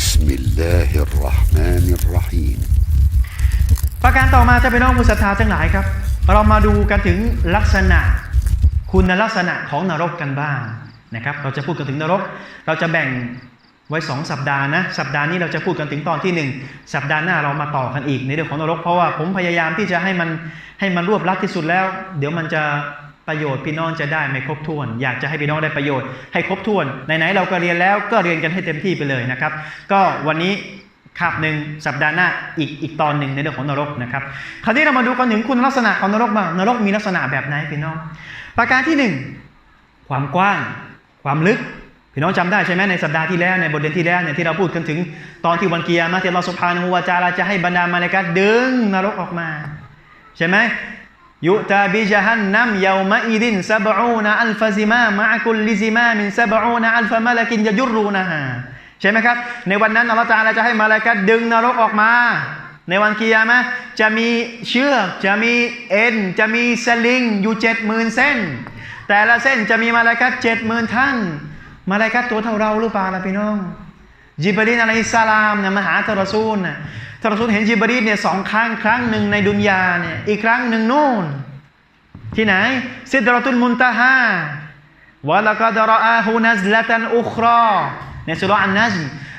بسم الله الرحمن الرحيم ประการต่อมาจะเป็นน้องผู้ศรัทธาทั้งหลายครับ เรามาดูกันถึงลักษณะ คุณลักษณะของนรกกันบ้างนะครับ เราจะพูดกันถึงนรก เราจะแบ่งไว้ 2 สัปดาห์นะ สัปดาห์นี้เราจะพูดกันถึงตอนที่ 1 สัปดาห์หน้าเรามาต่อกันอีกในเรื่องของนรก เพราะว่าผมพยายามที่จะให้มันให้มันรวบรัดที่สุดแล้ว เดี๋ยวมันจะ ประโยชน์พี่น้องจะได้ไม่ครบถ้วน อยากจะให้พี่น้องได้ประโยชน์ให้ครบถ้วนไหนๆเราก็เรียนแล้วก็เรียนกันให้เต็มที่ไปเลยนะครับ ก็วันนี้คาบหนึ่งสัปดาห์หน้าอีกอีกตอนหนึ่งในเรื่องของนรกนะครับคราวนี้เรามาดูกันถึงคุณลักษณะของนรกบ้างนรกมีลักษณะแบบไหนพี่น้อง ประการที่หนึ่งความกว้าง ความลึกพี่น้องจำได้ใช่ไหมในสัปดาห์ที่แล้วในบทเรียนที่แล้วเนี่ยที่เราพูดกันถึงตอนที่วันเกียร์มาที่อัลลอฮฺสุบฮานะฮูวจาลาจะให้บรรดามาเลกัดดึงนรกออกมา ใช่ไหม ยุตาบิจฮันนัมเยาวมะอีดินซับอูนอัลฟาซิมามะกุลลิซิมามินซับอูนอัลฟามะลกินยะยุรุนะฮะใช่ไหมครับ ในวันนั้นอัลลอฮฺตะอาลาจะให้มาเลกัดดึงนรกออกมา ในวันกิยามะจะมีเชือกจะมีเอ็น จะมีสลิงอยู่เจ็ดหมื่นเส้น แต่ละเส้นจะมีมาลากัดเจ็ดหมื่นท่าน มาลากัดตัวเท่าเราหรือเปล่าล่ะพี่น้อง จิบรีนอะลัยฮิสลามเนี่ยมาหาทารอซูลนะ ท่านรอซูลเห็นจิบรีนเนี่ยสองครั้งครั้งหนึ่งในดุนยาเนี่ยอีกครั้งหนึ่งนู่น ที่ไหนซิดรตุลมุนตาฮาวะละกดรออาฮูนัซละตันอุครอในสุราะห์อันนัจ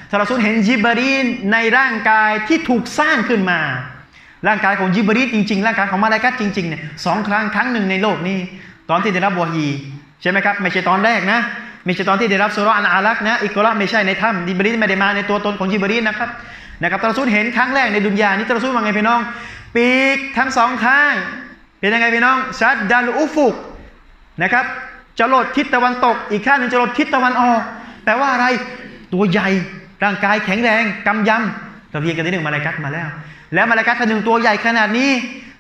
ท่านรอซูลเห็นจิบรีนในร่างกายที่ถูกสร้างขึ้นมา ร่างกายของจิบรีนจริงๆ ร่างกายของมาลากัตจริงๆเนี่ยสองครั้งครั้งหนึ่งในโลกนี้ ตอนที่ได้รับวะฮีใช่ไหมครับไม่ใช่ตอนแรกนะไม่ใช่ตอนที่ได้รับสุราะห์อันอาลักนะอิกราไม่ใช่ในถ้ำจิบรีนไม่ได้มาในตัวตนของจิบรีนะครับ นะครับท่านรอซูลเห็นครั้งแรกในดุนยานี้ท่านรอซูลว่าไงพี่น้อง ปีกทั้งสองข้าง เป็นยังไงพี่น้องชัดดัลอุฟุกนะครับจรดทิศตะวันตก อีกข้างหนึ่งจรดทิศตะวันออกแปลว่าอะไรตัวใหญ่ร่างกายแข็งแรงกำยำเราเรียนกันที่หนึ่งมาลากัตมาแล้ว แล้วมาลากัตท่านหนึ่งตัวใหญ่ขนาดนี้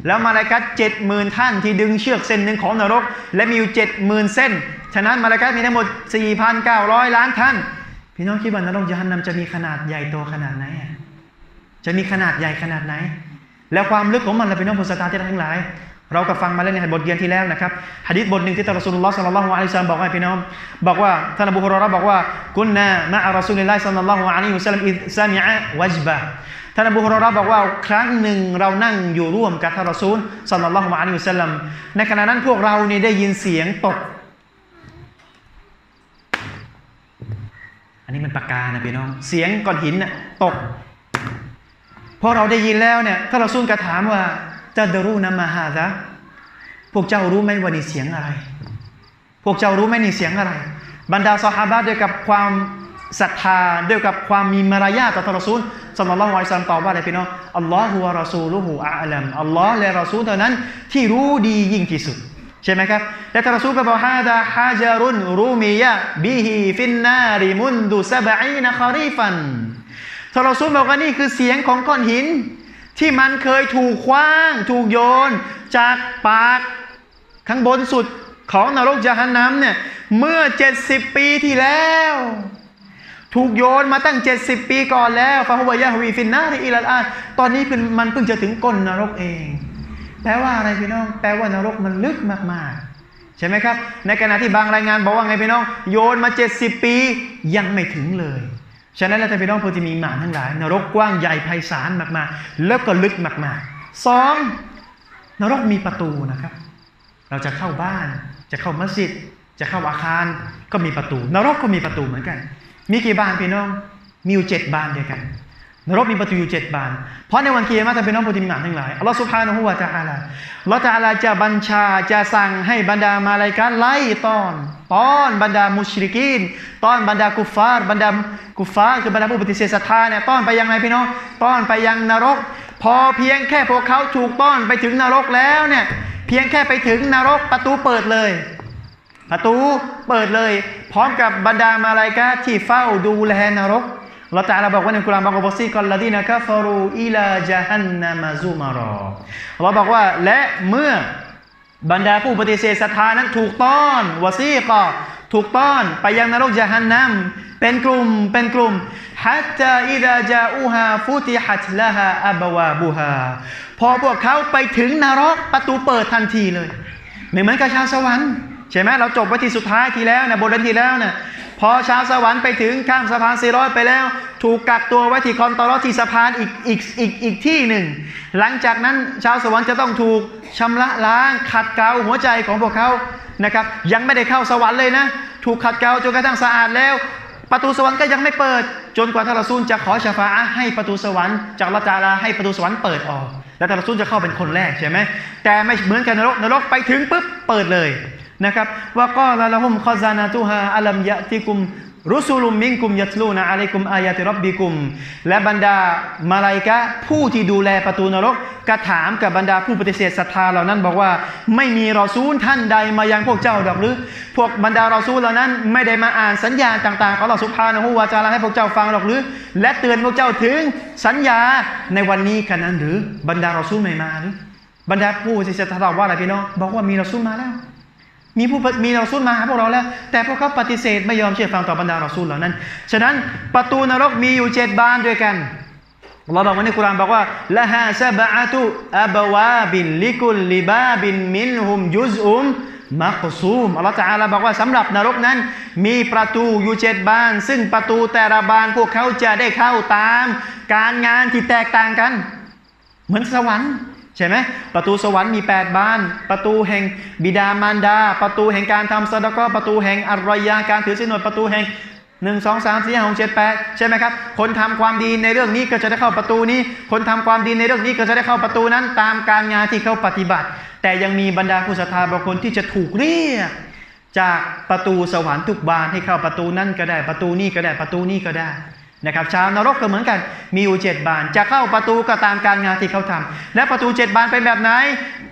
แล้วมาลากัตเจ็ดหมื่นท่านที่ดึงเชือกเส้นหนึ่งของนรก และมีอยู่เจ็ดหมื่นเส้น ฉะนั้นมาลากัตมีทั้งหมด4,900ล้านท่าน พี่น้องคิดว่านรกยานนำจะมีขนาดใหญ่โตขนาดไหนอะ จะมีขนาดใหญ่ขนาดไหน แล้วความลึกของมันเราเป็นน้องผู้ศรัทธาที่ทั้งหลาย เราก็ฟังมาแล้วในบทเรียนที่แล้วนะครับหะดีษบทหนึ่งที่ท่านรอสูลุลลอฮ์สัลลัลลอฮุอะลัยฮิวะซัลลัมบอกให้พี่น้องบอกว่าท่านอบูฮุรอระบอกว่ากุนนามะอะรอซูลิลลาฮิสัลลัลลอฮุอะลัยฮิวะซัลลัมอิซามิอะวัจบะท่านอบูฮุรอระบอกว่าครั้งหนึ่งเรานั่งอยู่ร่วมกับท่านรอซูลสัลลัลลอฮุอะลัยฮิวะซัลลัมในขณะนั้นพวกเราเนี่ยได้ยินเสียงตก อันนี้มันปากกานะพี่น้อง เสียงก้อนหินน่ะตก พอเราได้ยินแล้วเนี่ยถ้าเราซุนกระถามว่าจะดรู้นะมาฮาซะพวกเจ้ารู้ไหมว่านี่เสียงอะไร พวกเจ้ารู้ไหมนี่เสียงอะไร บรรดาซอฮาบะด้วยกับความศรัทธาด้วยกับความมีมารยาทต่อทารอซูลสัลลัลลอฮุอะลัยฮิวะซัลลัมตอบว่าอะไรพี่น้องอัลลอฮฺวะรอซูลุฮุอาลัมอัลลอฮ์และรอซูลเท่านั้นที่รู้ดียิ่งที่สุด ใช่ไหมครับ และทารอซูลก็บอกฮาดาฮาจารุนรูมียะบิฮิฟินนาริมุนดุซะบะอีนะคารีฟัน ทารอซูลบอกว่านี่คือเสียงของก้อนหิน ที่มันเคยถูกคว้าง ถูกโยน จากปากข้างบนสุดของนรกยะฮันนัมเนี่ยเมื่อ 70 ปีที่แล้ว ถูกโยนมาตั้ง 70 ปีก่อนแล้วฟาฮุวายะฮวีฟินนาริอิลัลาตอนนี้เป็นมันเพิ่งจะถึงก้นนรกเอง แปลว่าอะไรพี่น้อง แปลว่านรกมันลึกมากๆ ใช่ไหมครับ ในขณะที่บางรายงานบอกว่าไงพี่น้อง โยนมา 70 ปียังไม่ถึงเลย ฉะนั้นเราจะไปน้องผู้ที่มีหมาทั้งหลาย นรกกว้างใหญ่ไพศาลมากๆ แล้วก็ลึกมากๆสองนรกมีประตูนะครับ เราจะเข้าบ้าน จะเข้ามัสยิด จะเข้าอาคารก็มีประตู นรกก็มีประตูเหมือนกัน มีกี่บานพี่น้อง มีอยู่เจ็ดบานเดียวกัน นรกมีประตูอยู่เจ็ดบาน เพราะในวันเกียรติถ้าเป็นน้องผู้ที่มีหมาทั้งหลายอัลลอฮฺสุบฮานฮูวะตะอาลาอัลลอฮฺตะอาลาจะบัญชาจะสั่งให้บรรดามาลายกาไล่ต้อนต้อนบรรดามุชริกีนต้อนบรรดากุฟาร์บรรดากุฟฟาร์คือบรรดาผู้ปฏิเสธศรัทธาเนี่ยต้อนไปยังไงพี่น้องต้อนไปยังนรก พอเพียงแค่พวกเขาถูกต้อนไปถึงนรกแล้วเนี่ยเพียงแค่ไปถึงนรกประตูเปิดเลย ประตูเปิดเลย พร้อมกับบรรดามาลายกาที่เฝ้าดูแลนรก เราตาลาบอกว่าในกุรานบอกว่าซีกอลลาดีนะกาฟารูอิลาจาฮันนามาซูมารอเราบอกว่าและเมื่อบรรดาผู้ปฏิเสธศรัทธานั้นถูกต้อนวาซีกอถูกต้อนไปยังนรกจาฮันนัมเป็นกลุ่มเป็นกลุ่มฮัตตาอิดาจาอูฮาฟุติฮัตละฮาอับวาบูฮาพอพวกเขาไปถึงนรกประตูเปิดทันทีเลยเหมือนกับชาวสวรรค์ใช่ไหมเราจบไว้ที่สุดท้ายทีแล้วนะบทเรียนที่แล้วนะ พอชาวสวรรค์ไปถึงข้ามสะพานซีรอยไปแล้ว ถูกกักตัวไว้ที่คอนตอรอที่สะพานอีกอีกอีกอีกที่หนึ่ง หลังจากนั้นชาวสวรรค์จะต้องถูกชำระล้างขัดเกลาหัวใจของพวกเขานะครับ ยังไม่ได้เข้าสวรรค์เลยนะ ถูกขัดเกลาจนกระทั่งสะอาดแล้ว ประตูสวรรค์ก็ยังไม่เปิด จนกว่าทารซูลจะขอชาฟาให้ประตูสวรรค์จากละจาลาให้ประตูสวรรค์เปิดออก แล้วทารซูลจะเข้าเป็นคนแรกใช่ไหมแต่ไม่เหมือนกันนรกนรกไปถึงปุ๊บเปิดเลย นะครับว่าก็ละละฮุมคอซานาตุฮาอัลัมยะติกุมรุสุลุมมิงกุมยัตลูนะอะลัยกุมอายาติรับบิกุม และบรรดามาลาอิกะผู้ที่ดูแลประตูนรกกระถามกับบรรดาผู้ปฏิเสธศรัทธาเหล่านั้นบอกว่า ไม่มีรอซูลท่านใดมายังพวกเจ้าดอกหรือ พวกบรรดารอซูลเหล่านั้น ไม่ได้มาอ่านสัญญาต่างๆของเราสุภานะฮูวาจาลาให้พวกเจ้าฟังหรอกหรือ และเตือนพวกเจ้าถึงสัญญาในวันนี้กันนั้นหรือบรรดารอซูลไม่มาหรือบรรดาผู้ปฏิเสธศรัทธาว่าอะไรพี่น้องบอกว่ามีรอซูลมาแล้ว มีผู้มีรอซูลมาหาพวกเราแล้ว แต่พวกเขาปฏิเสธไม่ยอมเชื่อฟังต่อบรรดารอซูลเหล่านั้น ฉะนั้นประตูนรกมีอยู่เจ็ดบานด้วยกันอัลลอฮ์บอกว่าในกุรานบอกว่าละฮาซาบะตุอับวาบินลิกุลลิบาบินมินฮุมยุซอุมมักซูมอัลลอฮ์ตะอาลาบอกว่าสำหรับนรกนั้น มีประตูอยู่เจ็ดบาน ซึ่งประตูแต่ละบานพวกเขาจะได้เข้าตาม การงานที่แตกต่างกัน เหมือนสวรรค์ ใช่ไหมประตูสวรรค์มี 8 บาน ประตูแห่งบิดามารดา ประตูแห่งการทำสะดก็ประตูแห่งอัลรอยาการถือศีลอดประตูแห่งหนึ่งสองสามสี่ห้าหกเจ็ดแปดใช่ไหมครับคนทำความดีในเรื่องนี้ก็จะได้เข้าประตูนี้ คนทำความดีในเรื่องนี้ก็จะได้เข้าประตูนั้นตามการงานที่เขาปฏิบัติ แต่ยังมีบรรดาผู้ศรัทธาบางคนที่จะถูกเรียกจากประตูสวรรค์ทุกบานให้เข้าประตูนั้นก็ได้ประตูนี้ก็ได้ประตูนี้ก็ได้ นะครับชาวนรกก็เหมือนกันมีอยู่เจ็ดบาน จะเข้าประตูก็ตามการงานที่เขาทำและประตูเจ็ดบานเป็นแบบไหน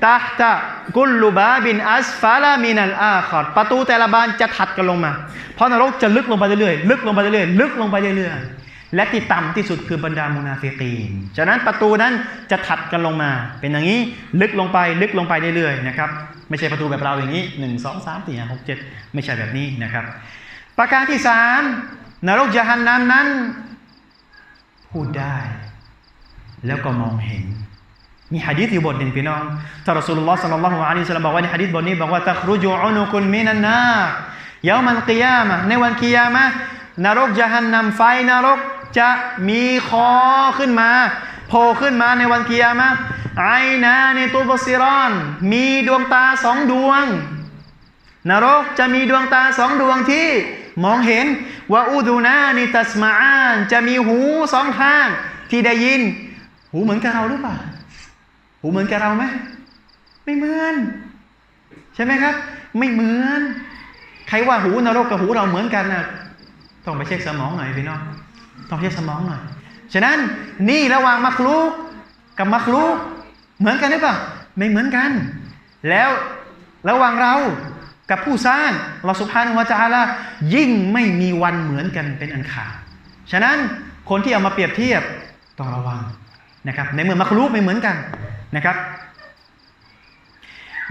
ตาตะกุลลูบาบินอัสฟาลามินัลอาคอดประตูแต่ละบานจะถัดกันลงมา เพราะนรกจะลึกลงไปเรื่อยๆลึกลงไปเรื่อยๆลึกลงไปเรื่อยๆและที่ต่ำที่สุดคือบรรดามุนาฟิกีนฉะนั้นประตูนั้นจะถัดกันลงมา เป็นอย่างนี้ลึกลงไปลึกลงไปเรื่อยๆนะครับไม่ใช่ประตูแบบเราอย่างนี้หนึ่งสองสามสี่ห้าหกเจ็ดไม่ใช่แบบนี้นะครับ ประการที่สาม นรกยะฮันนัมนั้น พูดได้ แล้วก็มองเห็น มีหะดีษอยู่บทหนึ่งพี่น้องท่านรอสูลุลลอฮ์สัลลัลลอฮุอะลัยฮิวะซัลลัมบอกว่าในหะดีษบทนี้บอกว่าตัครุจูอุนุกุนมินันนาเยามันกิยามะในวันกิยามะนรกยะฮันนัมไฟนรกจะมีคอขึ้นมาโผล่ขึ้นมาในวันกิยามะไอนาในตัวบซิรอน มีดวงตาสองดวง นรกจะมีดวงตาสองดวงที่ มองเห็นว่าอูดูนานิตัสมาอานจะมีหูสองข้างที่ได้ยิน หูเหมือนกับเราหรือเปล่า หูเหมือนกับเราไหมไม่เหมือน ใช่ไหมครับ ไม่เหมือน ใครว่าหูนรกกับหูเราเหมือนกันนะต้องไปเช็คสมองหน่อยพี่น้องต้องเช็คสมองหน่อยฉะนั้นนี่ระหว่างมักลุกกับมักลุกเหมือนกันหรือเปล่าไม่เหมือนกัน แล้วระหว่างเรา กับผู้สร้างเราสุภาพวาจาละยิ่งไม่มีวันเหมือนกันเป็นอันขาดฉะนั้นคนที่เอามาเปรียบเทียบต้องระวังนะครับในเมื่อมักลุกไม่เหมือนกันนะครับ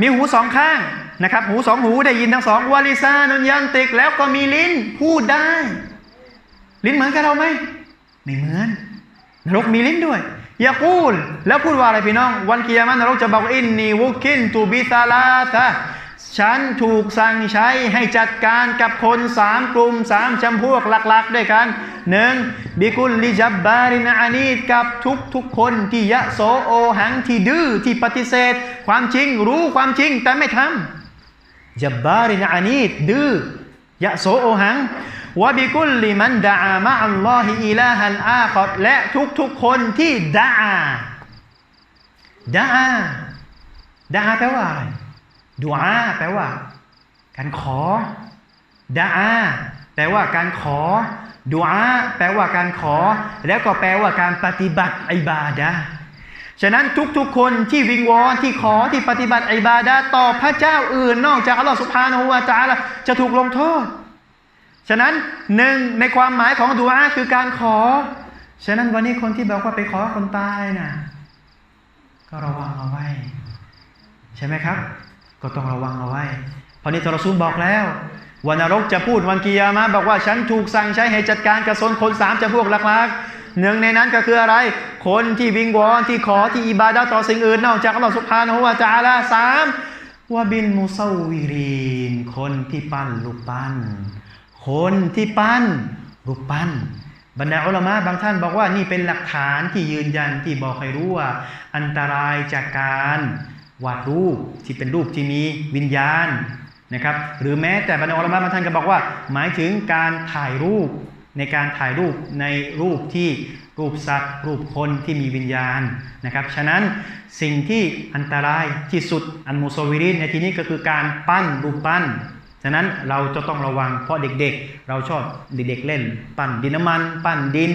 มีหูสองข้างนะครับ หูสองหูได้ยินทั้งสองวาลิซานุนยันติก แล้วก็มีลิ้นพูดได้ ลิ้นเหมือนกับเราไหมไม่เหมือนนรกมีลิ้นด้วยยากูลแล้วพูดว่าอะไรพี่น้อง วันกิยามะห์นรกจะบอกอินนีวุกินตูบิซาลาตะ ฉันถูกสั่งใช้ให้จัดการกับคนสามกลุ่มสามจำพวกหลัก ๆ ด้วยกันหนึ่งบิกุลลิจับบารินอานีกับทุกทุกๆคนที่ยะโสโอหังที่ดื้อที่ปฏิเสธ ความจริงรู้ความจริงแต่ไม่ทำจับบารินอานีดดื้อยะโสโอหังวะบิกุลลิมันดะอามะอัลลอฮิอิลาฮันอาคอดและทุกๆคนที่ดะอาดะอาดะอาแปลว่าอะไร ดูอาแปลว่า การขอดะอาแปลว่าการขอดูอาแปลว่าการขอ แล้วก็แปลว่าการปฏิบัติอิบาดะฉะนั้นทุกๆคนที่วิงวอนที่ขอที่ปฏิบัติอิบาดะต่อพระเจ้าอื่น นอกจากอัลลอฮฺสุบฮานะฮูวาตะอาลาจะถูกลงโทษ ฉะนั้นหนึ่งในความหมายของดุอาคือการขอ ฉะนั้นวันนี้คนที่บอกว่าไปขอคนตายนะก็ระวังเอาไว้ ใช่ไหมครับ ก็ต้องระวังเอาไว้เพราะนี่ทรซูลบอกแล้ววันนรกจะพูดวันกิยามะบอกว่าฉันถูกสั่งใช้ให้จัดการกับชนคนสามจำพวกหลักๆหนึ่งในนั้นก็คืออะไร คนที่วิงวอนที่ขอที่อิบาดะต่อสิ่งอื่นนอกจากอัลลอฮฺสุบฮานะฮูวะตะอาลาสามว่าบินมุซาวิรีน คนที่ปั้นลูกปั้น คนที่ปั้นรูปปั้น บรรดาอุลามะบางท่านบอกว่านี่เป็นหลักฐานที่ยืนยันที่บอกให้รู้ว่า อันตรายจากการ วาดรูปที่เป็นรูปที่มีวิญญาณนะครับ หรือแม้แต่บรรดาอัลมาบางท่านก็บอกว่า หมายถึงการถ่ายรูปในการถ่ายรูปในรูปที่รูปสัตว์ รูปคนที่มีวิญญาณนะครับ ฉะนั้นสิ่งที่อันตรายที่สุดอันมุสวิรินในที่นี้ก็คือการปั้นรูปปั้น ฉะนั้นเราจะต้องระวังเพราะเด็กๆ เราชอบเด็กๆเล่น ปั้นดินน้ำมัน ปั้นดิน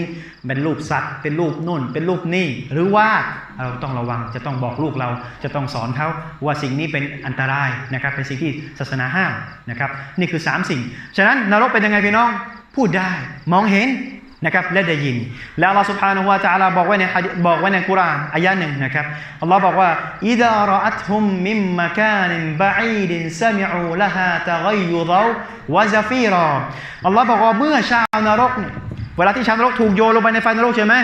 เป็นรูปสัตว์ เป็นรูปนุ่น เป็นรูปนี่ หรือว่าเราต้องระวังจะต้องบอกลูกเราจะต้องสอนเขาว่าสิ่งนี้เป็นอันตรายนะครับ เป็นสิ่งที่ศาสนาห้ามนะครับ นี่คือ 3 สิ่ง ฉะนั้นนรกเป็นยังไงพี่น้อง พูดได้มองเห็น นะครับและได้ยิน แล้วอัลลอฮฺ سبحانه และ تعالى บอกไว้ในหะดีษบอกไว้ในกุรอานอายะหนึ่งนะครับอัลลอฮ์บอกว่าอิดะรออัตฮุมมิมมะกานินบะอีดินซะมิอูละฮาตะกัยยุฎวะซะฟีรออัลลอฮ์บอกว่าเมื่อชาวนรกเนี่ยเวลาที่ชาวนรกถูกโยนลงไปในไฟนรกใช่ไหม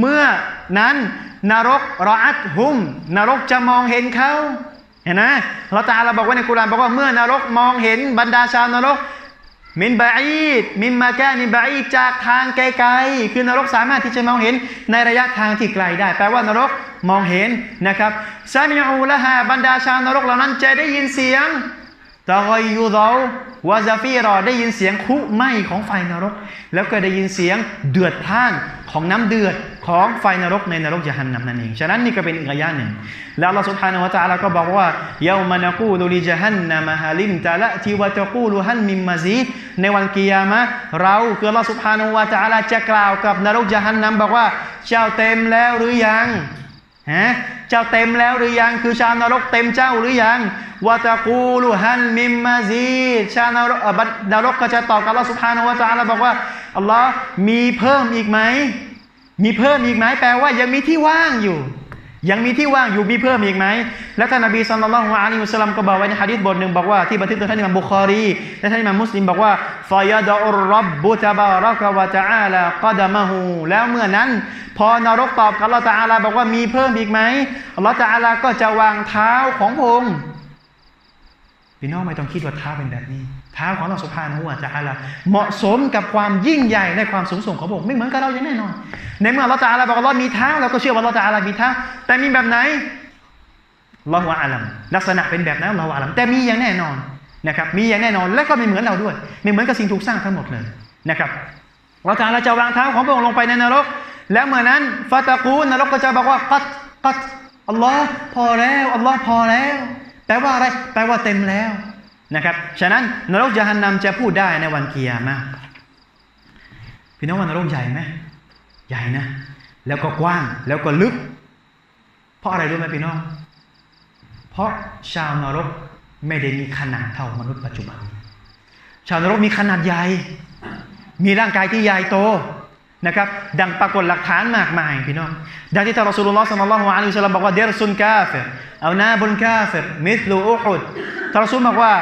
เมื่อนั้นนรกรออัตฮุมนรกจะมองเห็นเขาเห็นไหมเราตาเราบอกไว้ในกุรอานบอกว่าเมื่อนรกมองเห็นบรรดาชาวนรก มินบาอีดมินมาแกนินบาอีดจากทางไกลๆ คือนรกสามารถที่จะมองเห็นในระยะทางที่ไกลได้ แปลว่านรกมองเห็นนะครับซามิอูละฮาบรรดาชาวนรกเหล่านั้นจะได้ยินเสียงตะกอยยูดาวาซาฟีรอได้ยินเสียงคุไหมของไฟนรก แล้วก็ได้ยินเสียงเดือดท่าน ของน้ำเดือดของไฟนรกในนรกจะหันนำนั่นเอง ฉะนั้นนี่ก็เป็นอีกระยะหนึ่ง แล้วเราสุภาณวะตะอาลาก็บอกว่าเยามานากูลุลิจฮันนามะฮาลิมตาละทิวะตะกูลุฮันมิมมาซีในวันกิยามะเราคือเราสุภาณวะตะอาลาจะกล่าวกับนรกจะหันนำบอกว่าเจ้าเต็มแล้วหรือยัง ฮะเจ้าเต็มแล้วหรือยัง คือชาวนรกเต็มเจ้าหรือยังวะตะกูลุฮันมิมมาซีชาวนรกเอ่อนรกก็จะตอบกับเราสุภาณวะตะอาลาบอกว่าอัลลอฮ์มีเพิ่มอีกไหมมีเพิ่มอีกไหมแปลว่ายังมีที่ว่างอยู่ ยังมีที่ว่างอยู่มีเพิ่มอีกไหมแล้วท่านนบีสัลลัลลอฮุอะลัยฮิวะสัลลัมก็บอกไว้ในหะดีษบทหนึ่งบอกว่าที่บันทึกโดยท่านอิหม่ามบุคอรีและท่านอิหม่ามมุสลิมบอกว่า ฟายาดอุรับบุตบารักวะตะอาลากดมะฮูแล้วเมื่อนั้น พอนรกตอบกับลอตอาลาบอกว่ามีเพิ่มอีกไหมลอตอาลาก็จะวางเท้าของพงค์พี่น้องไม่ต้องคิดว่าเท้าเป็นแบบนี้ เท้าของเราสุภาพหัวจะอะไรเหมาะสมกับความยิ่งใหญ่และความสูงส่งของพระองค์ไม่เหมือนกับเราอย่างแน่นอน ในเมื่อเราจะอะไรบอกว่าเรามีเท้าเราก็เชื่อว่าเราจะอะไรมีเท้า แต่มีแบบไหนเราหัวอาลัมลักษณะเป็นแบบนั้นเราอาลัมแต่มีอย่างแน่นอน นะครับมีอย่างแน่นอนและก็ไม่เหมือนเราด้วย ไม่เหมือนกับสิ่งถูกสร้างทั้งหมดเลยนะครับเราจะเราจะวางเท้าของพระองค์ลงไปในนรก แล้วเมื่อนั้นฟาตะกูนนรกก็จะบอกว่ากัดกัดอัลลอฮ์พอแล้วอัลลอฮ์พอแล้วแปลว่าอะไรแปลว่าเต็มแล้วนะครับฉะนั้นนรกจะหันนำจะพูดได้ในวันเกียร์มาพี่น้องว่านรกใหญ่ไหมใหญ่นะ แล้วก็กว้างแล้วก็ลึก เพราะอะไรรู้ไหมพี่น้อง เพราะชาวนรก ไม่ได้มีขนาดเท่ามนุษย์ปัจจุบัน ชาวนรกมีขนาดใหญ่ มีร่างกายที่ใหญ่โตนะครับ ดังปรากฏหลักฐานมากมายพี่น้องดังที่ท่านรอสูลุลลอฮ์สัลลัลลอฮุอะลัยฮิวะซัลลัมบอกว่าเดรซุนกาเฟรเอาหน้าบนกาเฟรมิสลูอุฮุดท่านรอซูลบอกว่า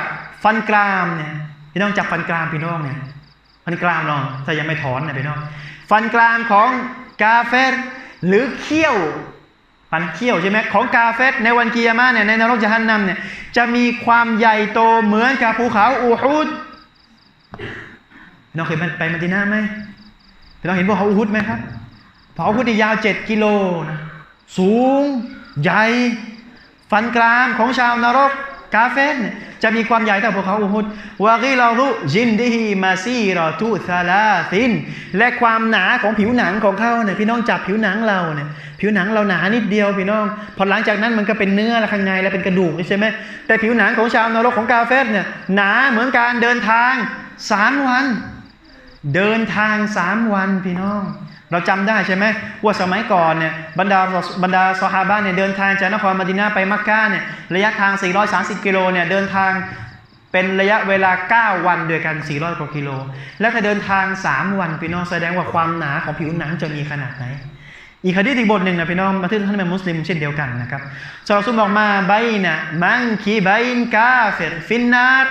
ฟันกรามเนี่ยพี่น้องจับฟันกรามพี่น้องเนี่ยฟันกรามลองถ้ายังไม่ถอนนะพี่น้อง ฟันกรามของกาเฟรหรือเขี้ยว ฟันเขี้ยวใช่ไหมของกาเฟตในวันกิยามะเนี่ยในนรกจะหันนำเนี่ยจะมีความใหญ่โตเหมือนกับภูเขาอูฮุดน้องเคยไปมาดินาไหมเราเห็นภูเขาอูฮุดไหมครับภูเขาอูฮุดนี่ยาวเจ็ดกิโลนะสูง ใหญ่ ฟันกรามของชาวนรก กาเฟสเนี่ยจะมีความใหญ่เท่าภูเขาอูฮุดวากิลารุจินดิฮีมาซีรอตุซาลาติน และความหนาของผิวหนังของเขาเนี่ยพี่น้องจับผิวหนังเราเนี่ยผิวหนังเราหนานิดเดียวพี่น้อง พอหลังจากนั้นมันก็เป็นเนื้อแล้วข้างในแล้วเป็นกระดูกใช่ไหมแต่ผิวหนังของชาวนรกของกาเฟสเนี่ยหนาเหมือนการเดินทางสามวัน เดินทางสามวันพี่น้อง เราจำได้ใช่ไหมว่าสมัยก่อนเนี่ยบรรดาบรรดาซอฮาบะเนี่ยเดินทางจากนครมดินาไปมักกะเนี่ยระยะทาง 430 กิโลเนี่ยเดินทางเป็นระยะเวลา 9 วันด้วยกัน 400 กว่ากิโล แล้วถ้าเดินทาง 3 วันพี่น้องแสดงว่าความหนาของผิวหนังจะมีขนาดไหน อีกคดีอีกบทหนึ่งนะพี่น้องมาที่ท่านเป็นมุสลิมเช่นเดียวกันนะครับซอซุมบอกมาไบนะมังคีไบนกาเฟรฟินนาต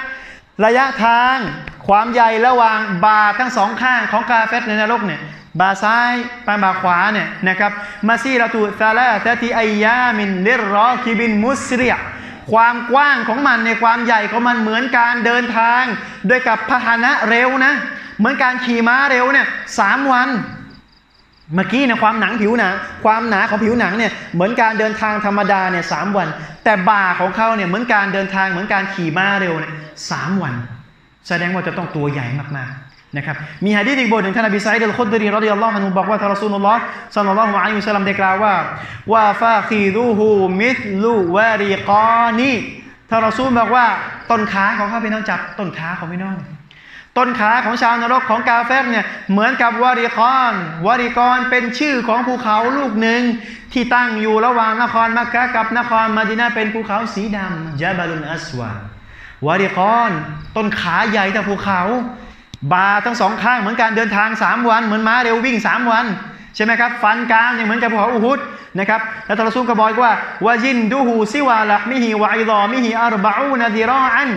ระยะทางความใหญ่ระหว่างบาทั้งสองข้างของกาเฟสในนรกเนี่ย บาซ้ายปบาขวาเนี่ยนะครับมาซีราตุซาลาตะติอายามินลิรรอคิบินมุสเรียความกว้างของมันในความใหญ่ของมันเหมือนการเดินทางด้วยกับพาหนะเร็วนะ เหมือนการขี่ม้าเร็วเนี่ยสามวันเมื่อกี้นี่ยความหนังผิวหนาความหนาของผิวหนังเนี่ยเหมือนการเดินทางธรรมดาเนี่ยสามวัน แต่บ่าของเขาเนี่ยเหมือนการเดินทางเหมือนการขี่ม้าเร็วเนี่ยสามวัน แสดงว่าจะต้องตัวใหญ่มากๆ นะครับมีฮะดีษอีกบทหนึ่งท่านนบีไซด์อัลคุดรีรอดิยัลลอฮุอันฮุบอกว่าท่านรอซูลุลลอฮ์ศ็อลลัลลอฮุอะลัยฮิวะซัลลัมได้กล่าวว่าว่าฟาคีดูฮูมิสลูวาริกานีท่านรอซูลบอกว่าต้นขาของเขาพี่น้องจับต้นขาของพี่น้อง ต้นขาของชาวนรกของกาเฟรเนี่ยเหมือนกับวาริกอนวาริกอนเป็นชื่อของภูเขาลูกหนึ่งที่ตั้งอยู่ระหว่างนครมักกะกับนครมาดินาเป็นภูเขาสีดำจาบาลุนอัสวาวาริกอนต้นขาใหญ่แต่ภูเขา บาทั้งสองข้างเหมือนการเดินทาง 3 วัน เหมือนม้าเร็ววิ่ง 3 วัน ใช่ไหมครับ ฟันกลางอย่างเหมือนกับภูเขาอุฮุดนะครับแล้วทารซุลก็บอกว่าวายินดูฮูซิวาละมิฮิวะอิดอมิฮิอัรบะอูนาดิรออัน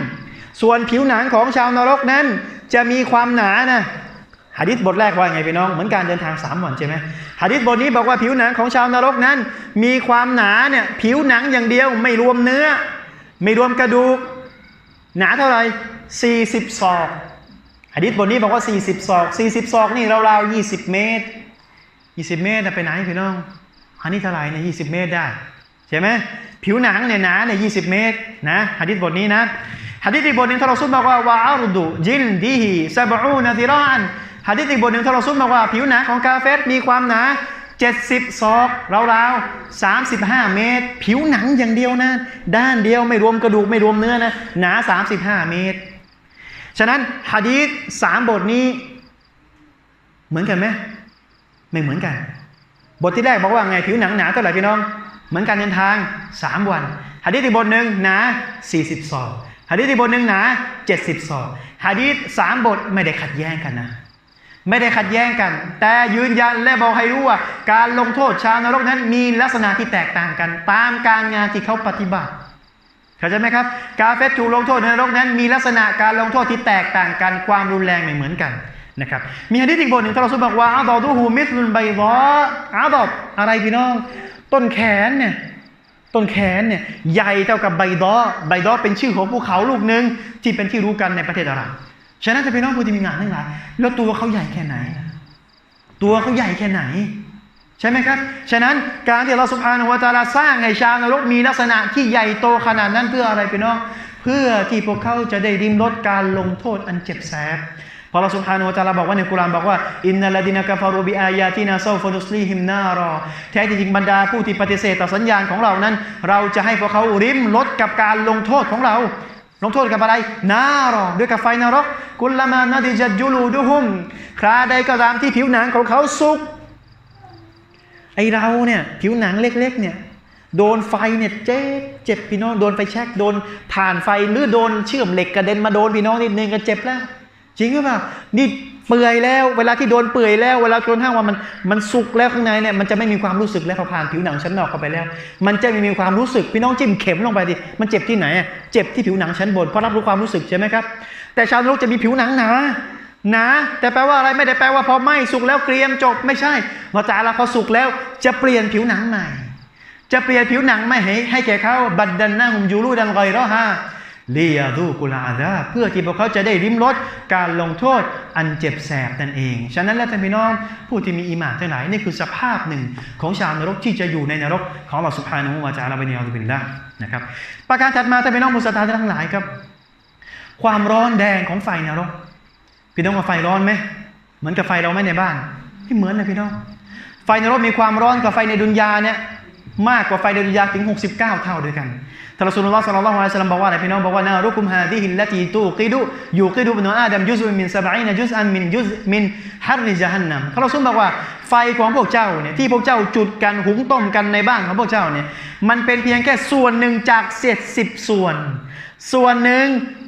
ส่วนผิวหนังของชาวนรกนั้น จะมีความหนานะหะดิษบทแรกว่าไงพี่น้องเหมือนการเดินทาง 3 วันใช่ไหมหะดิษบทนี้บอกว่าผิวหนังของชาวนรกนั้น มีความหนาเนี่ยผิวหนังอย่างเดียวไม่รวมเนื้อ ไม่รวมกระดูก หนาเท่าไหร่40ศอก หะดิษบทนี้บอกว่า 40ศอก40ศอกนี่ราวๆ20 เมตร 20 เมตรน่ะไปไหนพี่น้อง อันนี้เท่าไหร่เนี่ย20 เมตรได้ ใช่ไหมผิวหนังเนี่ยหนาเนี่ย20 เมตรนะหะดิษบทนี้นะหะดิษอีกบทหนึ่งท่ารอซูลบอกว่าวาอัรดุจิลดีฮิซาบูนาซิรอนหะดิษอีกบทหนึ่งท่ารอซูลบอกว่า ผิวหนังของกาเฟสมีความหนา70ศอกราวๆ35 เมตร ผิวหนังอย่างเดียวนะ ด้านเดียวไม่รวมกระดูกไม่รวมเนื้อนะหนา 35 เมตร ฉะนั้นหะดีษสามบทนี้ เหมือนกันไหมไม่เหมือนกัน บทที่แรกบอกว่าไงผิวหนังหนาเท่าไหร่พี่น้อง เหมือนการเดินทาง3วันหะดีษอีกบทหนึ่งหนา40ศอกหะดีษอีกบทหนึ่งหนา70ศอกหะดีษสามบทไม่ได้ขัดแย้งกันนะไม่ได้ขัดแย้งกัน แต่ยืนยันและบอกให้รู้ว่า การลงโทษชาวนรกนั้นมีลักษณะที่แตกต่างกัน ตามการงานที่เขาปฏิบัติ เข้าใจไหมครับ กาเฟสถูกลงโทษในนรกนั้น มีลักษณะการลงโทษที่แตกต่างกันความรุนแรงไม่เหมือนกันนะครับมีฮะดีษอีกบทหนึ่งที่เราสุบอกว่าอาดอดูฮูมิสลุนไบรออาดออะไรพี่น้อง ต้นแขนเนี่ยต้นแขนเนี่ยใหญ่เท่ากับใบดอใบดอเป็นชื่อของภูเขาลูกหนึ่งที่เป็นที่รู้กันในประเทศอาหรับฉะนั้นจะเป็นน้องผู้ที่มีงานทั้งหลายแล้วตัวเขาใหญ่แค่ไหน ตัวเขาใหญ่แค่ไหน ใช่ไหมครับ ฉะนั้นการที่เราสุภาพวตาลาสร้างให้ชาวนรกมีลักษณะที่ใหญ่โตขนาดนั้นเพื่ออะไรพี่น้อง เพื่อที่พวกเขาจะได้ริมรสการลงโทษอันเจ็บแสบพอเราสุภาพวตาลาบอกว่าในกุรานบอกว่าอินนัลดินกะฟารูบิอายาตินาโซฟนุสลีฮิมนารอแท้จริงบรรดาผู้ที่ปฏิเสธต่อสัญญาณของเรานั้น เราจะให้พวกเขาริมรสกับการลงโทษของเราลงโทษกับอะไร นารอด้วยกับไฟนรก กุลมานาดิจัดยูลูดุฮุมคราใดก็ตามที่ผิวหนังของเขาสุก ไอเราเนี่ยผิวหนังเล็ก ๆ เนี่ยโดนไฟเนี่ยเจ็บเจ็บพี่น้องโดนไฟแช็กโดนผ่านไฟหรือโดนเชื่อมเหล็กกระเด็นมาโดนพี่น้องนิดนึงก็เจ็บแล้ว จริงหรือเปล่านี่เปื่อยแล้ว เวลาที่โดนเปื่อยแล้ว เวลาโดนห้างว่ามันมันสุกแล้วข้างในเนี่ยมันจะไม่มีความรู้สึกแล้วพอผ่านผิวหนังชั้นนอกเข้าไปแล้ว มันจะไม่มีความรู้สึกพี่น้องจิ้มเข็มลงไปดิมันเจ็บที่ไหนเจ็บที่ผิวหนังชั้นบนเพราะรับรู้ความรู้สึกใช่ไหมครับแต่ชาวนรกจะมีผิวหนังหนา หนาแต่แปลว่าอะไรไม่ได้แปลว่าพอไหม้สุกแล้วเกรียมจบไม่ใช่มาจาละพอสุกแล้วจะเปลี่ยนผิวหนังใหม่ จะเปลี่ยนผิวหนังไม่ให้ให้แก่เขาบัดดันหน้าหุมยูรูดันไกรอฮาลียาดูกุลาอาดาเพื่อที่พวกเขาจะได้ริมรสการลงโทษอันเจ็บแสบนั่นเอง ฉะนั้นแล้วท่านพี่น้องผู้ที่มีอีหมานทั้งหลายนี่คือสภาพหนึ่งของชาวนรกที่จะอยู่ในนรกของเราสุภาพนุวาจาราบินยาตุบินละนะครับประการถัดมาท่านพี่น้องมุสลิมทั้งหลายครับ ความร้อนแดงของไฟนรก พี่น้องว่าไฟร้อนไหมเหมือนกับไฟเราไหมในบ้านไม่เหมือนนะพี่น้อง ไฟในรกมีความร้อนกับไฟในดุนยาเนี่ยมากกว่าไฟในดุนยาถึง 69 เท่าด้วยกันท่านรสุลลอฮ์สัลลัลลอฮุอะลัยฮิวะซัลลัมบอกว่าอะไรพี่น้องบอกว่านารุกุมฮาดิฮิลลตีตูกิดุยูกิดุบนอาดัมยุซุมินซะบะอีนะจุซอันมินจุซมินฮัรริจฮันนัมท่านรอซูลบอกว่าไฟของพวกเจ้าเนี่ยที่พวกเจ้าจุดกันหุงต้มกันในบ้านของพวกเจ้าเนี่ยมันเป็นเพียงแค่ส่วนหนึ่งจากเศษสิบส่วน ส่วนหนึ่ง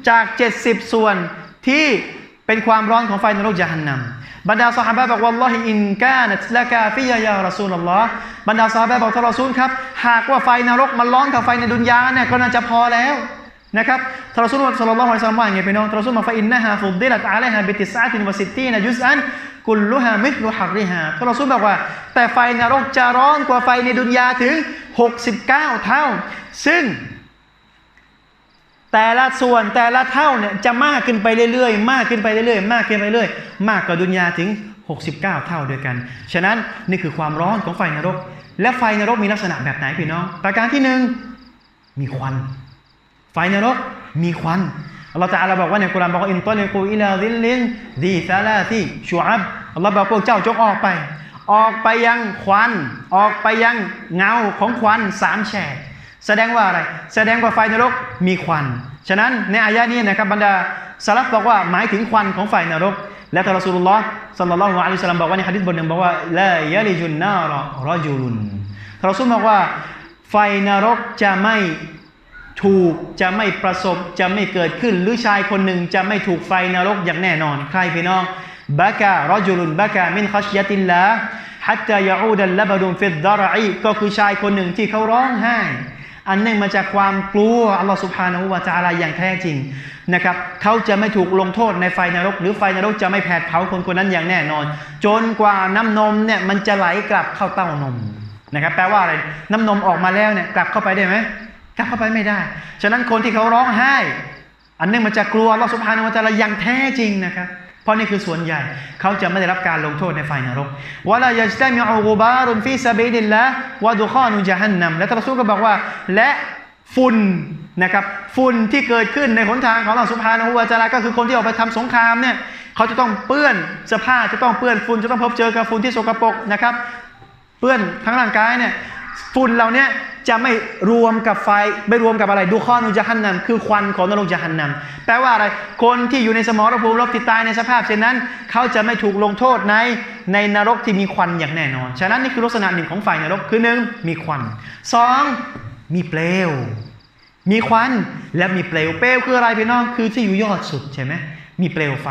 จาก 70 ส่วนที่ เป็นความร้อนของไฟนรกยะฮันนัมบรรดาสหายบอกว่าลอฮิอินกานัตละกาฟิยายารอซูลลอฮ์บรรดาสหายบอกทารอซูลครับหากว่าไฟนรกมันร้อนกับไฟในดุนยาเนี่ยก็น่าจะพอแล้วนะครับทารอซูลสัลลัลลอฮุอะลัยฮิวะซัลลัมว่าอย่างไงพี่น้องทารอซูลมาฟะอินนะฮาฟุดดิลัตอะลัยฮาบิติสอะตินวะซิตตีนะจุซอันกุลลุฮามิธลุฮัรริฮาทารอซูลบอกว่า แต่ไฟนรกจะร้อนกว่าไฟในดุนยาถึง 69 เท่า ซึ่ง แต่ละส่วนแต่ละเท่าเนี่ยจะมากขึ้นไปเรื่อยๆ มากขึ้นไปเรื่อยๆ มากขึ้นไปเรื่อยมากกว่าดุนยาถึง 69 เท่าด้วยกัน ฉะนั้นนี่คือความร้อนของไฟนรก และไฟนรกมีลักษณะแบบไหนพี่น้อง ประการที่หนึ่งมีควัน ไฟนรกมีควันอัลลอฮฺตะอาลาบอกว่าในกุรานบอกว่าอินตอลิกูอิลาซิลลินดีซาลาซีชูอับอัลลอฮฺบอกพวกเจ้าจงออกไป ออกไปยังควัน ออกไปยังเงาของควันสามแฉก แสดงว่าอะไร แสดงว่าไฟนรกมีควัน ฉะนั้นในอายะนี้นะครับบรรดาสลับบอกว่าหมายถึงควันของไฟนรก และท่านรอสูลุลลอฮ์สัลลัลลอฮุอะลัยฮิวะซัลลัมบอกว่าในหะดีษบทหนึ่งบอกว่าลายะลิจุนนารรอจุลุนท่านรอสูลบอกว่า ไฟนรกจะไม่ถูกจะไม่ประสบจะไม่เกิดขึ้น หรือชายคนหนึ่งจะไม่ถูกไฟนรกอย่างแน่นอน ใครพี่น้องบะกะรอจุลุนบะกะมินคัชยติลลาฮัตตายะอูดัลละบดุนฟิดดารอีก็คือชายคนหนึ่งที่เขาร้องไห้ อันหนึ่องมาจากความกลัวอัลลอฮฺสุบฮานะฮูวะตะอาลาอย่างแท้จริงนะครับเขาจะไม่ถูกลงโทษในไฟนรก หรือไฟนรกจะไม่แผดเผาคนคนนั้นอย่างแน่นอน จนกว่าน้ำนมเนี่ยมันจะไหลกลับเข้าเต้านมนะครับแปลว่าอะไรน้ำนมออกมาแล้วเนี่ยกลับเข้าไปได้ไหมกลับเข้าไปไม่ได้ ฉะนั้นคนที่เขาร้องไห้ อันหนึงมันจะกกลัวอัลลอฮฺสุบฮานะฮูวะตะอาลาอย่างแท้จริงนะครับ เพราะนี่คือส่วนใหญ่ เขาจะไม่ได้รับการลงโทษในไฟนรกวะลายัจตะมิอุกุบารุนฟีซาบีดิลละวะดุคานุจฮันนัมและทรอซูลก็บอกว่า และฝุ่นนะครับฝุ่นที่เกิดขึ้นในหนทางของเราสุภานะฮูวะตะอาลาก็คือคนที่ออกไปทำสงครามเนี่ยเขาจะต้องเปื้อนเสื้อผ้าจะต้องเปื้อนฝุ่นจะต้องพบเจอกับฝุ่นที่สกปรกนะครับ เปื้อนทั้งร่างกายเนี่ย ฝุ่นเหล่านี้จะไม่รวมกับไฟไม่รวมกับอะไรดูข้อนุจฮันนัมคือควันของนรกจฮันนัมแปลว่าอะไรคนที่อยู่ในสมรภูมิรบที่ตายในสภาพเช่นนั้น เขาจะไม่ถูกลงโทษในในนรกที่มีควันอย่างแน่นอน ฉะนั้นนี่คือลักษณะหนึ่งของไฟนรกคือหนึ่งมีควันสองมีเปลว มีควันและมีเปลวเปลวคืออะไรพี่น้องคือที่อยู่ยอดสุดใช่ไหมมีเปลวไฟ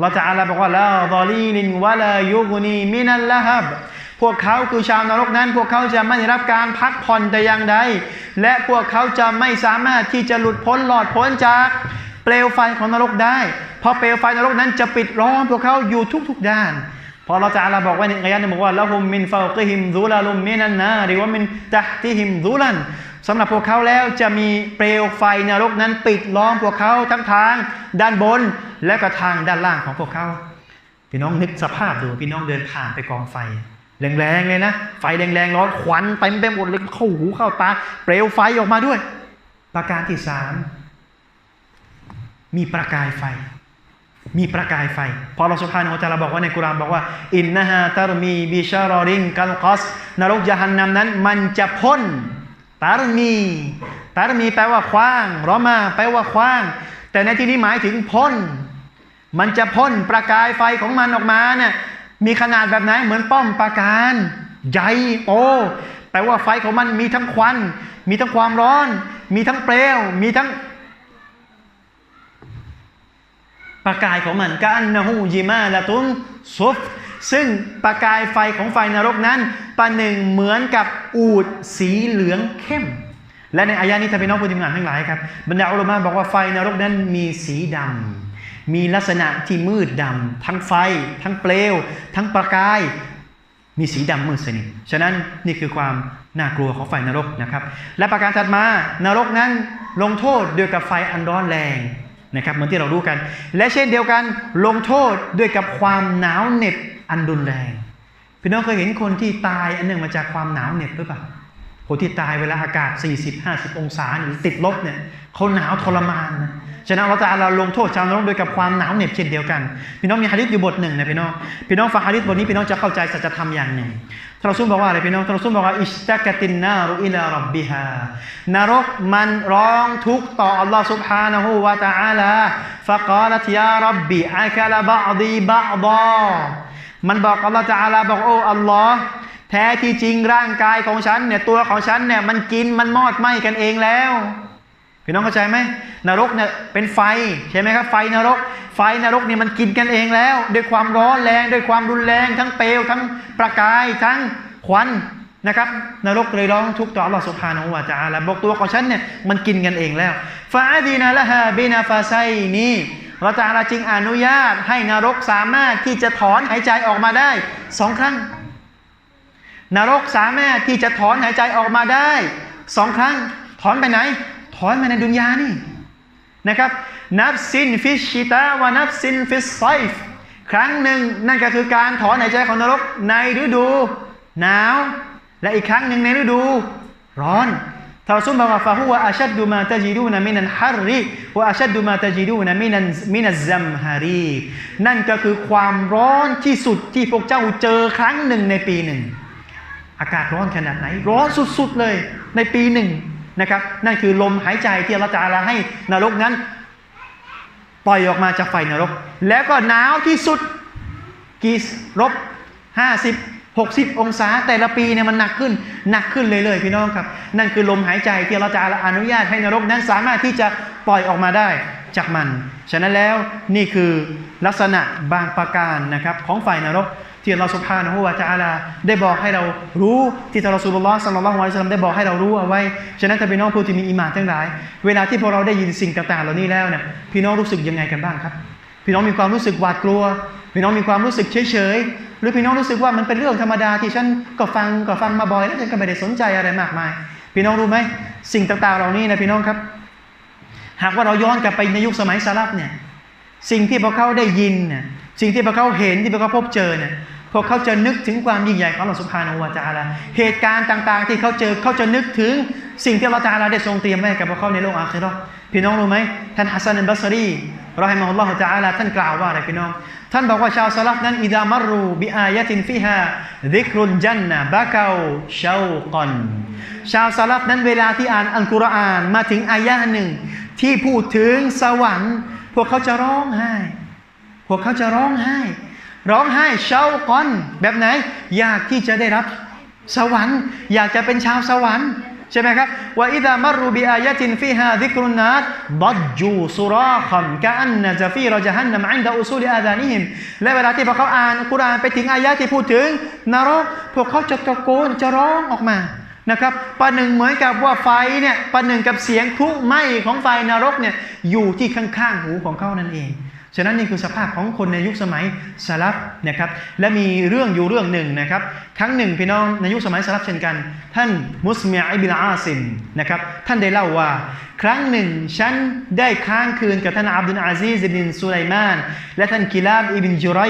เราจะอาลาบอกว่าลาดอลีลินวะลายุกนีมินัลละฮับ พวกเขาคือชาวนรกนั้น พวกเขาจะไม่ได้รับการพักผ่อนแต่อย่างใด และพวกเขาจะไม่สามารถที่จะหลุดพ้นหลอดพ้นจากเปลวไฟของนรกได้ เพราะเปลวไฟนรกนั้นจะปิดล้อมพวกเขาอยู่ทุกๆด้านพอเราจะอาลาบอกว่าในอายะห์นี้บอกว่าละฮุมมินฟาวกิฮิมซุลาลุมมินันนาหรือว่ามินตะติฮิมซุลันสำหรับพวกเขาแล้วจะมีเปลวไฟนรกนั้นปิดล้อมพวกเขาทั้งทางด้านบนและก็ทางด้านล่างของพวกเขาพี่น้องนึกสภาพดูพี่น้องเดินผ่านไปกองไฟ แรงๆเลยนะ ไฟแรงๆร้อนควันเต็มไปหมดเลยเข้าหูเข้าตา เปลวไฟออกมาด้วย ประการที่สามมีประกายไฟ มีประกายไฟ พอเราสุภาพนะจะเราบอกว่าในกุรานบอกว่า อินนะฮะตารมีบิชารอริงกัลกอสนรกยาหันนำนั้น มันจะพ่นตารมีตารมีแปลว่าคว้างรอมาแปลว่าคว้าง แต่ในที่นี้หมายถึงพ่นมันจะพ่นประกายไฟของมันออกมาเนี่ย มีขนาดแบบไหนเหมือนป้อมปราการ ใหญ่โตแปลว่าไฟของมันมีทั้งควัน มีทั้งความร้อน มีทั้งเปลว มีทั้ง ประกายของมันกอันนะฮูยิมาละตุนซุฟซึ่งประกายไฟของไฟนรกนั้นประหนึ่งเหมือนกับอูดสีเหลืองเข้ม และในอายะนี้ท่านพี่น้องผู้ทีมงานทั้งหลายครับบรรดาอุลามะบอกว่าไฟนรกนั้นมีสีดำ มีลักษณะที่มืดดำทั้งไฟ ทั้งเปลว ทั้งประกาย มีสีดำมืดสนิทฉะนั้นนี่คือความน่ากลัวของไฟนรกนะครับ และประการถัดมานรกนั้นลงโทษด้วยกับไฟอันร้อนแรงนะครับเหมือนที่เรารู้กัน และเช่นเดียวกันลงโทษด้วยกับความหนาวเหน็บอันรุนแรง พี่น้องเคยเห็นคนที่ตายอันหนึ่งมาจากความหนาวเหน็บหรือเปล่า คนที่ตายเวลาอากาศ 40-50 องศาหรือติดลบเนี่ยเขาหนาวทรมานนะ ฉะนั้นเราจะเราลงโทษชาวนรกโดยกับความหนาวเหน็บเช่นเดียวกัน พี่น้องมีฮะดิษอยู่บทหนึ่งนะพี่น้อง พี่น้องฟังฮะดิษบทนี้พี่น้องจะเข้าใจสัจธรรมอย่างหนึ่งท่านรอซูลบอกว่าอะไรพี่น้องท่านรอซูลบอกว่าอิสตะกะตินนารุอิลารับบิฮานรกมันร้องทุกข์ต่ออัลลอฮ์ سبحانه และ تعالى فقالت يا ربي أكل بعضي بعضا มันบอกอัลลอฮ์ تعالى บอกโอ้อัลลอฮ์ แท้ที่จริงร่างกายของฉันเนี่ยตัวของฉันเนี่ยมันกินมันมอดไหม้กันเองแล้วพี่น้องเข้าใจไหมนรกเนี่ยเป็นไฟใช่ไหมครับไฟนรก ไฟนรกเนี่ยมันกินกันเองแล้ว ด้วยความร้อนแรงด้วยความรุนแรง ทั้งเปลวทั้งประกายทั้งควันนะครับนรกเลยร้องทุกต่ออัลลอฮฺสุภาโนวาจาละบอกตัวของฉันเนี่ยมันกินกันเองแล้วฟาดีนาละฮาบินาฟาไซนีเราจะราจิงอนุญาตให้นรกสามารถที่จะถอนหายใจออกมาได้สองครั้ง นรกสามารถที่จะถอนหายใจออกมาได้สองครั้ง ถอนไปไหน ถอนมาในดุนยานี่นะครับนับซินฟิชิตาวานับซินฟิสไซฟครั้งหนึ่งนั่นก็คือการถอนหายใจของนรกในฤดู หนาว และอีกครั้งหนึ่งในฤดู ร้อนทาซูลบอกว่าฟะฮุวะอัชัดดุมาตะจิดูนามินันฮัรริวะอัชัดดุมาตะจิดูนามินันมินัซซัมฮารีนั่นก็คือความร้อนที่สุดที่พวกเจ้าเจอครั้งหนึ่งในปีหนึ่ง อากาศร้อนขนาดไหน ร้อนสุดๆเลยในปีหนึ่งนะครับ นั่นคือลมหายใจที่อัลลอฮฺตะอาลาให้นรกนั้น ปล่อยออกมาจากไฟนรก แล้วก็หนาวที่สุดกี่ลบห้าสิบหกสิบองศาแต่ละปีเนี่ยมันหนักขึ้นหนักขึ้นเลยๆพี่น้องครับ นั่นคือลมหายใจที่เราจะอนุญาตให้นรกนั้นสามารถที่จะปล่อยออกมาได้จากมัน ฉะนั้นแล้วนี่คือลักษณะบางประการนะครับของไฟนรก ที่เราสุภานะฮูวะตะอาลาได้บอกให้เรารู้ที่ทารสูลุลลอฮ์สัลลัลลอฮุอะลัยฮิวะซัลลัมได้บอกให้เรารู้เอาไว้ฉะนั้นถ้าพี่น้องผู้ที่มีอีหมานทั้งหลาย เวลาที่พวกเราได้ยินสิ่งต่างๆ เหล่านี้แล้วเนี่ยพี่น้องรู้สึกยังไงกันบ้างครับ พี่น้องมีความรู้สึกหวาดกลัว พี่น้องมีความรู้สึกเฉยๆหรือพี่น้องรู้สึกว่ามันเป็นเรื่องธรรมดาที่ฉันก็ฟังก็ฟังมาบ่อยแล้วฉันก็ไม่ได้สนใจอะไรมากมาย พี่น้องรู้ไหมสิ่งต่างๆ เหล่านี้นะพี่น้องครับ หากว่าเราย้อนกลับไปในยุคสมัยสลับเนี่ยสิ่งที่พวกเขาได้ยินเนี่ย สิ่งที่พวกเขาเห็นที่พวกเขาพบเจอเนี่ยพวกเขาจะนึกถึงความยิ่งใหญ่ของอัลลอฮฺสุบฮานาอูวะตะอาลาเหตุการณ์ต่างๆ ที่เขาเจอเขาจะนึกถึงสิ่งที่อัลลอฮฺตะอาลาได้ทรงเตรียมไว้กับพวกเขาในโลกอาคิราะห์พี่น้องรู้ไหมท่านฮัสซันอัลบัสรีรอฮิมะฮุลลอฮฺตะอาลาท่านกล่าวว่าอะไรพี่น้อง ท่านบอกว่าชาวสลับนั้นอิดามารูบิอายะตินฟิฮาดิกรุนจันนะบะเกาชาวกันชาวสลับนั้นเวลาที่อ่านอัลกุรอานมาถึงอายะหนึ่งที่พูดถึงสวรรค์ พวกเขาจะร้องไห้ พวกเขาจะร้องไห้ ร้องไห้เช้าก่อน แบบไหน อยากที่จะได้รับ สวรรค์ อยากจะเป็นชาวสวรรค์ใช่ไหมครับว่าอิดามารูบิอายะตินฟิฮาดิกรุนนัดดัจจูสุราคัมกะอันนะจะฟีรจะฮันนัมอินดะอุซูลิอาดานิฮิมและเวลาที่พวกเขาอ่านกุรอานไปถึงอายะที่พูดถึงนรกพวกเขาจะตะโกนจะร้องออกมานะครับประหนึ่งเหมือนกับว่าไฟเนี่ยประหนึ่งกับเสียงพลุไหม้ของไฟนรกเนี่ยอยู่ที่ข้างๆหูของเขานั่นเอง ฉะนั้นนี่คือสภาพของคนในยุคสมัยสลับนะครับและมีเรื่องอยู่เรื่องหนึ่งนะครับครั้งหนึ่งพี่น้องในยุคสมัยสลับเช่นกัน ท่านมุสมีอิบิลอาซิมนะครับท่านได้เล่าว่า ครั้งหนึ่งฉันได้ค้างคืนกับท่านอับดุลอาซีซอิบินสุไลมาน และท่านกิลาบอิบินจุไร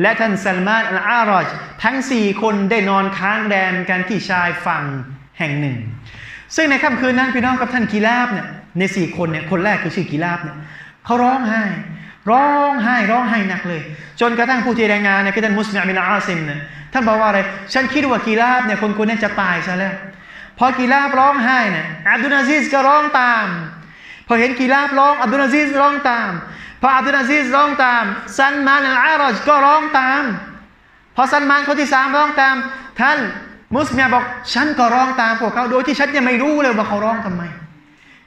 และท่านซัลมานอัลอารอจทั้งสี่คนได้นอนค้างแรมกันที่ชายฝั่งแห่งหนึ่ง ซึ่งในค่ำคืนนั้นพี่น้องกับท่านกีฬาบเนี่ยในสี่คนเนี่ยคนแรกคือชื่อกีฬาบเนี่ยเขาร้องไห้ ร้องไห้ร้องไห้หนักเลย จนกระทั่งผู้ที่รายงานเนี่ยคือท่านมุสลิมบินอาซิมเนี่ยท่านบอกว่าอะไร ฉันคิดว่ากีฬาบเนี่ยคนคนนี้จะตายซะแล้ว พอกีฬาบร้องไห้เนี่ยอับดุลอาซิสก็ร้องตาม พอเห็นกีฬาบร้องอับดุลอาซิสร้องตาม พออับดุลอาซิสร้องตาม ซันมานอัลอารอจก็ร้องตาม พอซันมานคนที่สามร้องตาม ท่านมุสลิมบอกฉันก็ร้องตามพวกเขาโดยที่ฉันยังไม่รู้เลยว่าเขาร้องทำไม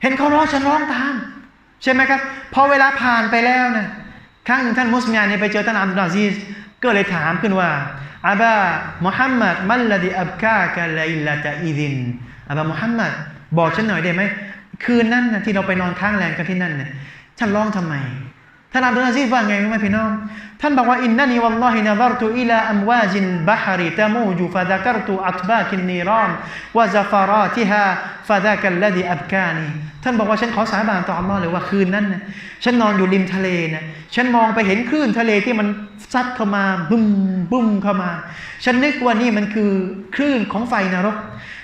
เห็นเขาร้องฉันร้องตาม ใช่ไหมครับ พอเวลาผ่านไปแล้วนะครั้งหนึ่งท่านมุสลิมเนี่ยไปเจอท่านอับดุลอาซีสก็เลยถามขึ้นว่าอับามุฮัมมัดมัลลดีอับกากะไลลาตะอีดินอับามุฮัมมัดบอกฉันหน่อยได้ไหมคืนนั้นนะที่เราไปนอนข้างแรมกันที่นั่นเนี่ยฉันร้องทำไมท่านอับดุลอาซีสว่าไงรู้ไหมพี่น้องท่านบอกว่าอินนันีวัลลอฮินาซัรตุอิลาอัมวาจินบะฮริตะมูจุฟะซักรตุอัตบากินนีรามวะซะฟาราติฮาฟะซากัลลดีอับกานีท่านบอกว่าฉันขอสาบานต่ออัลลอฮ์เลยว่าคืนนั้นนะฉันนอนอยู่ริมทะเลนะฉันมองไปเห็นคลื่นทะเลที่มันซัดเข้ามาบึ้มบึ้มเข้ามา ฉันนึกว่านี่มันคือคลื่นของไฟนรก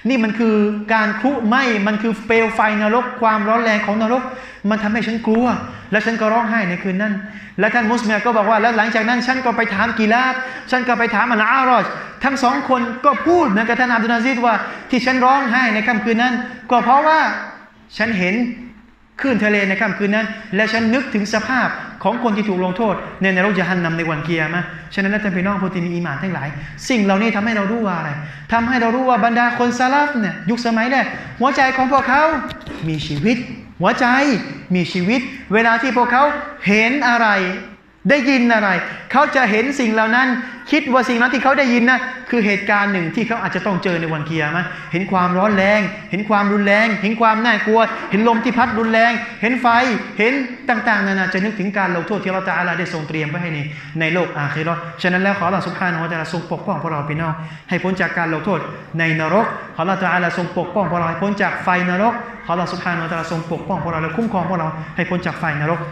นี่มันคือการคลุไหมมันคือเปลวไฟนรก ความร้อนแรงของนรก มันทำให้ฉันกลัว และฉันก็ร้องไห้ในคืนนั้นและท่านมุสลิมก็บอกว่าแล้วหลังจากนั้นฉันก็ไปถามกีฬาบฉันก็ไปถามอันอารอจทั้งสองคนก็พูดเหมือนกับท่านอับดุลอาซีดว่าที่ฉันร้องไห้ในค่ำคืนนั้น ก็เพราะว่าฉันเห็นคลื่นทะเลในค่ำคืนนั้น และฉันนึกถึงสภาพของคนที่ถูกลงโทษ ในนรกยะฮันนำในวันเกียร์มาฉะนั้นแล้วท่านพี่น้องผู้ที่มีอีหมานทั้งหลาย สิ่งเหล่านี้ทำให้เรารู้ว่าอะไรทำให้เรารู้ว่าบรรดาคนซาลาฟเนี่ยยุคสมัยแรกหัวใจของพวกเขา มีชีวิต หัวใจมีชีวิต เวลาที่พวกเขาเห็นอะไร ได้ยินอะไร เขาจะเห็นสิ่งเหล่านั้น คิดว่าสิ่งนั้นที่เขาได้ยินนะคือเหตุการณ์หนึ่งที่เขาอาจจะต้องเจอในวันเกียร์มะเห็นความร้อนแรง เห็นความรุนแรง เห็นความน่ากลัว เห็นลมที่พัดรุนแรง เห็นไฟ เห็นต่างๆนานาจะนึกถึงการลงโทษที่เราตะอาลาได้ทรงเตรียมไว้ให้ในในโลกอาคิเราะห์ฉะนั้นแล้วขอเราสุภาพนะจะทรงปกป้องพวกเราพี่น้องให้พ้นจากการลงโทษในนรก ขอเราตะอาลาทรงปกป้องพวกเราให้พ้นจากไฟนรกขอเราสุภาพนะฮะทรงปกป้องพวกเราและคุ้มครองพวกเราให้พ้นจากไฟนรก